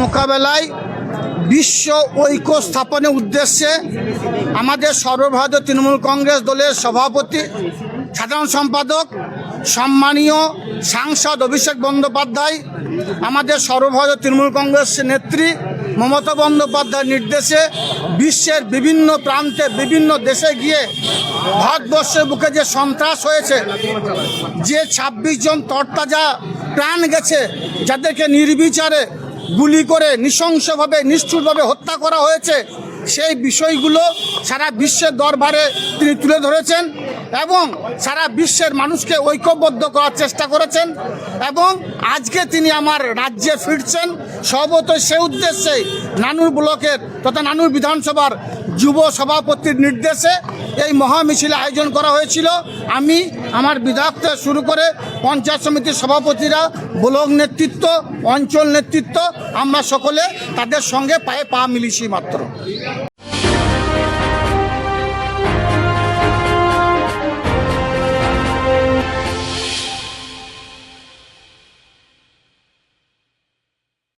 মোকাবেলায় বিশ্ব ঐক্য স্থাপনের উদ্দেশ্যে আমাদের সর্বভারতীয় তৃণমূল কংগ্রেস দলের সভাপতি, সাধারণ সম্পাদক, সম্মানীয় সাংসদ অভিষেক বন্দ্যোপাধ্যায়, আমাদের সর্বভারতীয় তৃণমূল কংগ্রেস নেত্রী মমতা বন্দ্যোপাধ্যায়ের নির্দেশে বিশ্বের বিভিন্ন প্রান্তে, বিভিন্ন দেশে গিয়ে ভারতবর্ষের বুকে যে সন্ত্রাস হয়েছে, যে ২৬ জন তরতাজা প্রাণ গেছে, যাদেরকে নির্বিচারে গুলি করে নৃশংসভাবে, নিষ্ঠুরভাবে হত্যা করা হয়েছে সেই বিষয়গুলো সারা বিশ্বের দরবারে তিনি তুলে ধরেছেন এবং সারা বিশ্বের মানুষকে ঐক্যবদ্ধ করার চেষ্টা করেছেন এবং আজকে তিনি আমার রাজ্যে ফিরছেন। সর্বত সে উদ্দেশ্যে নানুর ব্লকের তথা নানুর বিধানসভার যুব সভাপতির নির্দেশে এই মহামিছিল আয়োজন করা হয়েছিল। আমি আমার বিধায়ক থেকে শুরু করে পঞ্চায়েত সমিতির সভাপতিরা, ব্লক নেতৃত্ব, অঞ্চল নেতৃত্ব, আমরা সকলে তাদের সঙ্গে পায়ে পা মিলিছি মাত্র।